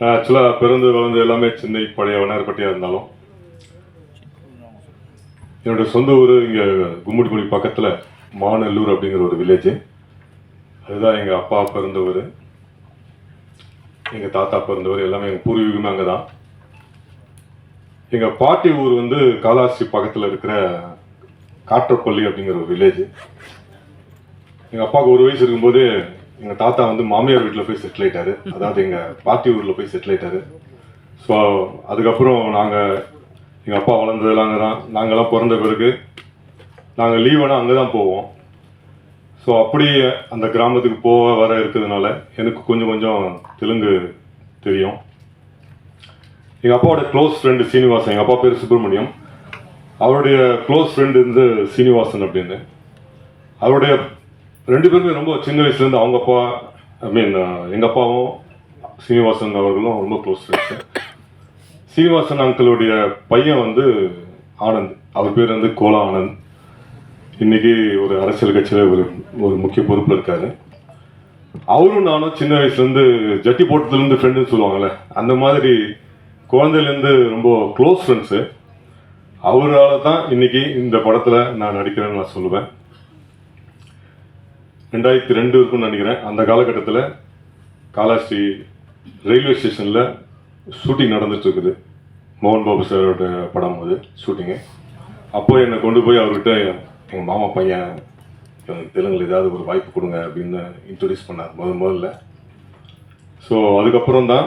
நான் ஆக்சுவலாக பிறந்து வளர்ந்து எல்லாமே சென்னை பழைய வண்ணார்பட்டியாக இருந்தாலும். என்னுடைய சொந்த ஊர் இங்கே கும்மிடிக்குடி பக்கத்தில் மாநல்லூர் அப்படிங்கிற ஒரு வில்லேஜ் அதுதான் எங்கள் அப்பா பிறந்த ஊர். எங்கள் தாத்தா பிறந்தவர் எல்லாமே எங்கள் பூர்வீகமே அங்கே தான் எங்கள் பாட்டி ஊர் வந்து காலாசி பக்கத்தில் இருக்கிற காற்றப்பள்ளி அப்படிங்கிற ஒரு வில்லேஜ் எங்கள் அப்பாவுக்கு ஒரு வயசு இருக்கும்போது எங்கள் தாத்தா வந்து மாமியார் வீட்டில் போய் செட்டில் ஆயிட்டாரு. அதாவது எங்கள் பாட்டி ஊரில் போய் செட்டில் ஆயிட்டாரு. ஸோ அதுக்கப்புறம் நாங்கள் எங்கள் அப்பா வளர்ந்ததெல்லாம் அங்கே தான் நாங்கள்லாம் பிறந்த பிறகு நாங்கள் லீவுனா அங்கே தான் போவோம். ஸோ அப்படி அந்த கிராமத்துக்கு போக வர இருக்கிறதுனால எனக்கு கொஞ்சம் கொஞ்சம் தெலுங்கு தெரியும். எங்கள் அப்பாவோட க்ளோஸ் ஃப்ரெண்டு சீனிவாசன் எங்கள் அப்பா பேர் சுப்பிரமணியம். அவருடைய க்ளோஸ் ஃப்ரெண்டு வந்து சீனிவாசன் அப்படின்னு. அவருடைய ரெண்டு பேருமே ரொம்ப சின்ன வயசுலேருந்து அவங்க அப்பா ஐ மீன் எங்கள் அப்பாவும் சீனிவாசன் அவர்களும் ரொம்ப க்ளோஸ் ஃப்ரெண்ட்ஸு சீனிவாசன் அங்கிளுடைய பையன் வந்து ஆனந்த். அவர் பேர் வந்து கோலா ஆனந்த். இன்றைக்கி ஒரு அரசியல் கட்சியில் ஒரு ஒரு முக்கிய பொறுப்பில் இருக்கார். அவரும் நானும் சின்ன வயசுலேருந்து ஜட்டி போட்டதுலேருந்து ஃப்ரெண்டுன்னு சொல்லுவாங்கல்ல அந்த மாதிரி குழந்தையிலேருந்து ரொம்ப க்ளோஸ் ஃப்ரெண்ட்ஸு அவரால் தான் இன்றைக்கி இந்த படத்தில் நான் நடிக்கிறேன்னு நான் சொல்லுவேன். ரெண்டாயிரத்தி ரெண்டு இருக்கும்னு நினைக்கிறேன். அந்த காலகட்டத்தில் காலாஸ்ரீ ரயில்வே ஸ்டேஷனில் ஷூட்டிங் நடந்துட்டு இருக்குது மோகன் பாபு சாரோட படம் அது ஷூட்டிங்கு. அப்போ என்னை கொண்டு போய் அவர்கிட்ட எங்கள் மாமா பையன் இவனுக்கு ஏதாவது ஒரு வாய்ப்பு கொடுங்க அப்படின்னு இன்ட்ரடியூஸ் பண்ணார் முத முதல்ல. ஸோ அதுக்கப்புறம் தான்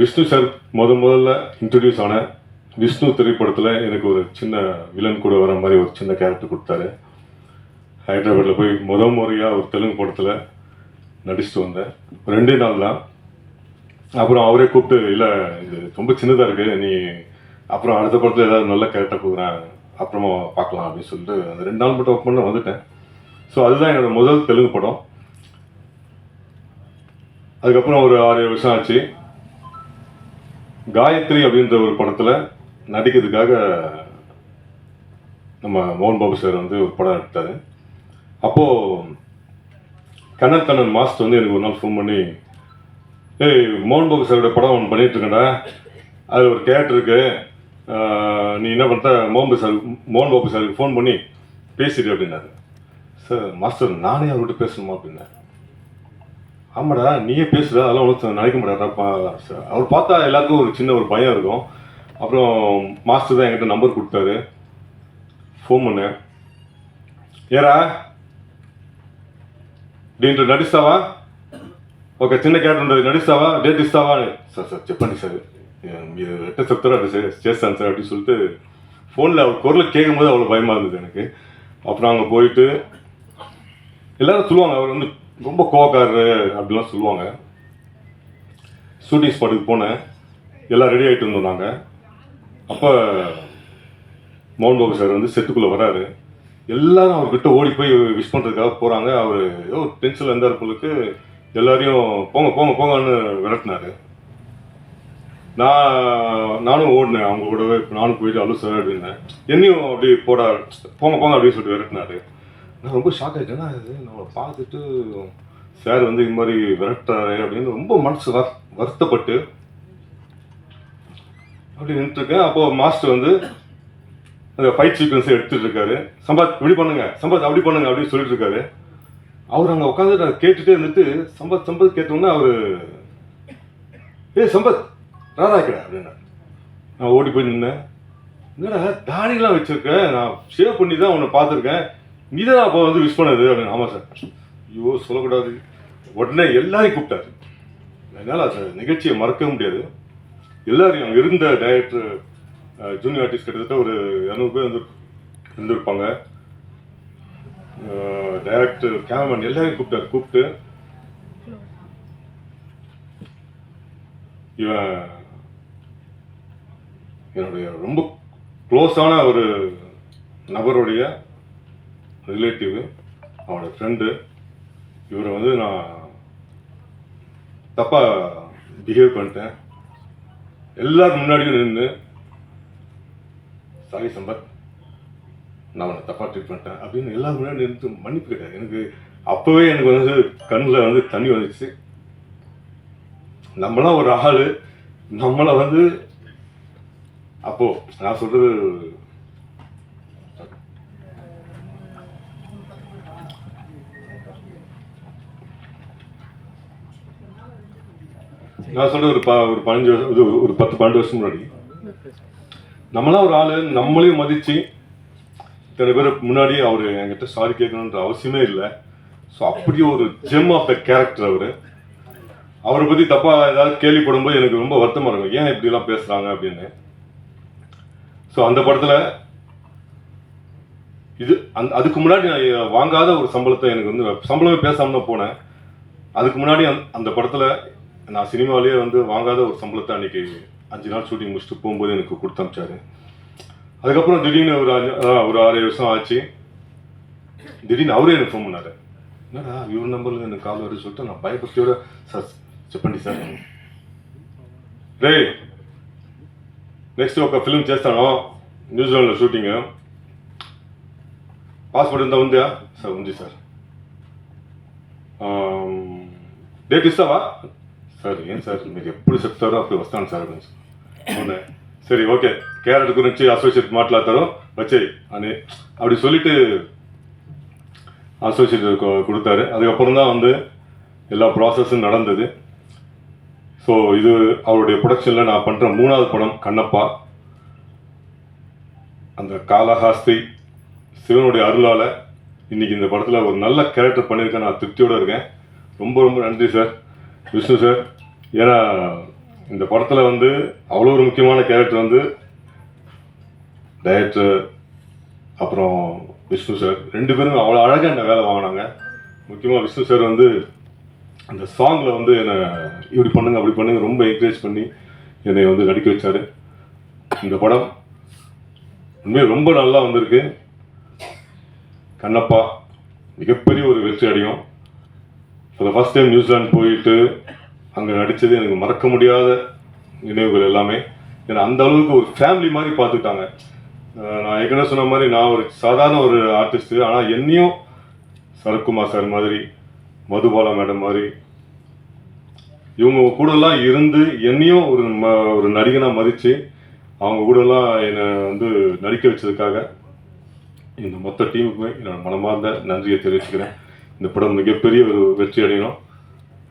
விஷ்ணு சார் முத முதல்ல இன்ட்ரடியூஸ் ஆன விஷ்ணு திரைப்படத்தில் எனக்கு ஒரு சின்ன வில்லன் கூட வர மாதிரி ஒரு சின்ன கேரக்டர் கொடுத்தாரு. ஹைதராபாத்தில் போய் முத முறையாக ஒரு தெலுங்கு படத்தில் நடிச்சுட்டு வந்தேன். ரெண்டே நாள் தான். அப்புறம் அவரே கூப்பிட்டு இல்லை இது ரொம்ப சின்னதாக இருக்குது நீ அப்புறம் அடுத்த படத்தில் ஏதாவது நல்ல கேரக்டர் கொடுக்குறேன். அப்புறமா பார்க்கலாம் அப்படின்னு சொல்லிட்டு அந்த ரெண்டு நாள் மட்டும் ஒர்க் பண்ண வந்துட்டேன். ஸோ அதுதான் என்னோடய முதல் தெலுங்கு படம். அதுக்கப்புறம் ஒரு ஆறு ஏழு வருஷம் ஆச்சு. காயத்ரி அப்படின்ற ஒரு படத்தில் நடிக்கிறதுக்காக நம்ம மோகன் பாபு சார் வந்து ஒரு படம் எடுத்தார். அப்போது கண்ணன் கண்ணன் மாஸ்டர் வந்து எனக்கு ஒரு நாள் ஃபோன் பண்ணி ஏய் மோகன் பாபு சாரோட படம் ஒன்று பண்ணிகிட்டு இருக்கேன்டா. அது ஒரு கேரக்டர் இருக்கு. நீ என்ன பண்ணுற மோகன் சார் மோகன் பாபு சாருக்கு ஃபோன் பண்ணி பேசிடு அப்படின்னாரு. சார் மாஸ்டர் நானே அவர்கிட்ட பேசணுமா? அப்படின்னேன் ஆமாடா நீயே பேசுற அதெல்லாம் ஒன்றும் நினைக்க மாட்டாரா அவர் பார்த்தா எல்லாருக்கும் ஒரு சின்ன ஒரு பயம் இருக்கும். அப்புறம் மாஸ்டர் தான் என்கிட்ட நம்பர் கொடுத்தாரு. ஃபோன் பண்ணேன் ஏரா దీంట్లో నడుస్తావా ఒక చిన్న క్యాట్ ఉంటుంది నడుస్తావా డేట్ ఇస్తావా అని సార్ సార్ చెప్పండి సార్ మీరు ఎట్ట చెప్తారో అటు చేస్తాను சார் அப்படின்னு சொல்லிட்டு ஃபோனில் அவள் குரலை கேட்கும் போது அவ்வளோ பயமாக இருந்தது எனக்கு. அப்புறம் அங்கே போயிட்டு எல்லோரும் சொல்லுவாங்க அவர் வந்து ரொம்ப கோவக்காரரு அப்படிலாம் சொல்லுவாங்க. ஷூட்டிங் ஸ்பாட்டுக்கு போனேன். எல்லாம் ரெடி ஆகிட்டு இருந்தோம் நாங்கள் அப்போ மோகன் சார் வந்து செட்டுக்குள்ளே வராரு. எல்லாரும் அவர்கிட்ட ஓடி போய் விஷ் பண்ணுறதுக்காக போகிறாங்க அவர் ஏதோ டென்ஷனில் இருந்தார் பொழுது எல்லாரையும் போங்க போங்க போங்கன்னு விரட்டினாரு. நான் நானும் ஓடினேன். அவங்க கூடவே நானும் போயிட்டு அலு சார் அப்படின்னேன் என்னையும் அப்படி போட போங்க போங்க அப்படின்னு சொல்லிட்டு விரட்டினாரு. நான் ரொம்ப ஷாக் ஆகிட்டேன் "என்ன இது? நம்மளை பார்த்துட்டு சார் வந்து இது மாதிரி விரட்டுறாரு அப்படின்னு ரொம்ப மனசு வருத்தப்பட்டு அப்படி நின்றுருக்கேன் அப்போ மாஸ்டர் வந்து அந்த ஃபைட் சீக்வன்ஸை எடுத்துட்டு இருக்காரு சம்பாத் இப்படி பண்ணுங்க சம்பாத் அப்படி பண்ணுங்க அப்படின்னு சொல்லிட்டு இருக்காரு அவர் அங்கே உட்காந்து அதை கேட்டுட்டே இருந்துட்டு சம்பத் சம்பத் கேட்டோன்னே அவர் ஏய் சம்பத் ராதா ராதாக்கிடா அப்படின்னா நான் ஓடி போய் நின்னேன். என்னடா தாடிலாம் வச்சுருக்கேன் நான் ஷேவ் பண்ணி தான் உன்னை பார்த்துருக்கேன். நீ தான் அப்போ வந்து விஷ் பண்ணது அப்படின்னு. ஆமாம் சார் ஐயோ சொல்லக்கூடாது. உடனே எல்லாரையும் கூப்பிட்டாரு. என்னால் அந்த நிகழ்ச்சியை மறக்க முடியாது. எல்லாரையும் அங்கே இருந்த டைரக்டர் ஜூனியர் ஆர்டிஸ்ட் கிட்டத்தட்ட ஒரு இரநூறு பேர் வந்து இருந்திருப்பாங்க. டைரக்டர் கேமராமேன் எல்லாரையும் கூப்பிட்டாரு. கூப்பிட்டு இவன் என்னுடைய ரொம்ப க்ளோஸான ஒரு நபருடைய ரிலேட்டிவ் அவனோட ஃப்ரெண்டு இவரை வந்து நான் தப்பாக பிஹேவ் பண்ணிட்டேன். எல்லாரும் முன்னாடியும் நின்று சாரி சம்பத் நான் உன்னை தப்பாக ட்ரீட் பண்ணிட்டேன் அப்படின்னு எல்லாரும் முன்னாடி நின்று மன்னிப்பு கேட்டேன் எனக்கு அப்போவே எனக்கு வந்து கண்ணில் வந்து தண்ணி வந்துச்சு. நம்மளாம் ஒரு ஆள். நம்மளை வந்து அப்போது நான் சொல்கிறது நான் சொல்கிறது ஒரு ப ஒரு பதினஞ்சு வருஷம் இது ஒரு- ஒரு பத்து பன்னெண்டு வருஷம் முன்னாடி. நம்மளாம் ஒரு ஆள் நம்மளையும் மதிச்சு இத்தனை பேர் முன்னாடி அவர் என்கிட்ட சாரி கேட்கணுன்ற அவசியமே இல்லை. ஸோ அப்படி ஒரு ஜெம் ஆஃப் த கேரக்டர் அவர். அவரை பற்றி தப்பாக ஏதாவது கேள்விப்படும்போது எனக்கு ரொம்ப வருத்தமாக இருக்கும். ஏன் இப்படிலாம் பேசுகிறாங்க அப்படின்னு. ஸோ அந்த படத்தில் இது அந் அதுக்கு முன்னாடி நான் வாங்காத ஒரு சம்பளத்தை எனக்கு வந்து சம்பளமே பேசாமல் போனேன். அதுக்கு முன்னாடி அந்த- அந்த படத்தில் நான் சினிமாவிலேயே வந்து வாங்காத ஒரு சம்பளத்தை அன்னைக்கு அஞ்சு நாள் ஷூட்டிங் முடிச்சுட்டு போகும்போது எனக்கு கொடுத்து அனுப்பிச்சாரு அதுக்கப்புறம் திடீர்னு ஒரு அஞ்சு அதான் ஒரு ஆறு ஏழு வருஷம் ஆச்சு திடீர்னு அவரே எனக்கு ஃபோன் பண்ணாரு என்னடா இவர் நம்பர்ல எனக்கு கால் வருது சொல்லிட்டு நான் பயபக்தியோட சார் చెప్పండి సార్ రే నెక్స్ట్ ఒక ఫిల్మ్ చేస్తాను న్యూజిలాండ్లో షూటింగ్ పాస్పోర్ట్ ఎంత ఉందా సార్ ఉంది సార్ డేట్ ఇస్తావా సార్ ఏం సార్ మీరు ఎప్పుడు చెప్తారో అప్పుడు వస్తాను సార్ சரி ஓகே ఓకే క్యారెట్ அசோசியேட் అసోసియేట్ మాట్లాడతారు அனு அப்படி சொல்லிட்டு அசோசியேட் கொடுத்தாரு. அதுக்கப்புறம் தான் வந்து எல்லா ப்ராசஸும் நடந்தது. ஸோ இது அவருடைய ப்ரொடக்ஷனில் நான் பண்ணுற மூணாவது படம் கண்ணப்பா. அந்த காலஹாஸ்தி சிவனுடைய அருளால் இன்றைக்கி இந்த படத்தில் ஒரு நல்ல கேரக்டர் பண்ணியிருக்கேன். நான் திருப்தியோடு இருக்கேன். ரொம்ப ரொம்ப நன்றி சார் விஷ்ணு சார் ஏன்னா இந்த படத்தில் வந்து அவ்வளோ ஒரு முக்கியமான கேரக்டர் வந்து டைரக்டர் அப்புறம் விஷ்ணு சார் ரெண்டு பேரும் அவ்வளோ அழகாக என்ன வேலை வாங்கினாங்க. முக்கியமாக விஷ்ணு சார் வந்து அந்த சாங்கில் வந்து என்னை இப்படி பண்ணுங்க அப்படி பண்ணுங்க ரொம்ப என்கரேஜ் பண்ணி என்னை வந்து நடிக்க வச்சார். இந்த படம் உண்மையாக ரொம்ப நல்லா வந்திருக்கு. கண்ணப்பா மிகப்பெரிய ஒரு வெற்றி அடையும். For the first time New Zealand போயிட்டு அங்கே நடித்தது எனக்கு மறக்க முடியாத நினைவுகள் எல்லாமே. ஏன்னா அந்த அளவுக்கு ஒரு ஃபேமிலி மாதிரி பார்த்துக்கிட்டாங்க. நான் ஏற்கனவே சொன்ன மாதிரி நான் ஒரு சாதாரண ஒரு ஆர்டிஸ்ட்டு ஆனால் என்னையும் சரத்குமார் சார் மாதிரி மதுபாலா மேடம் மாதிரி இவங்க கூடலாம் இருந்து என்னையும் ஒரு ம ஒரு நடிகனாக மதித்து அவங்க கூடலாம் என்னை வந்து நடிக்க வச்சதுக்காக இந்த மொத்த டீமுக்குமே என்னோட மனமார்ந்த நன்றியை தெரிவிச்சுக்கிறேன். இந்த படம் மிகப்பெரிய ஒரு வெற்றி அடையணும்.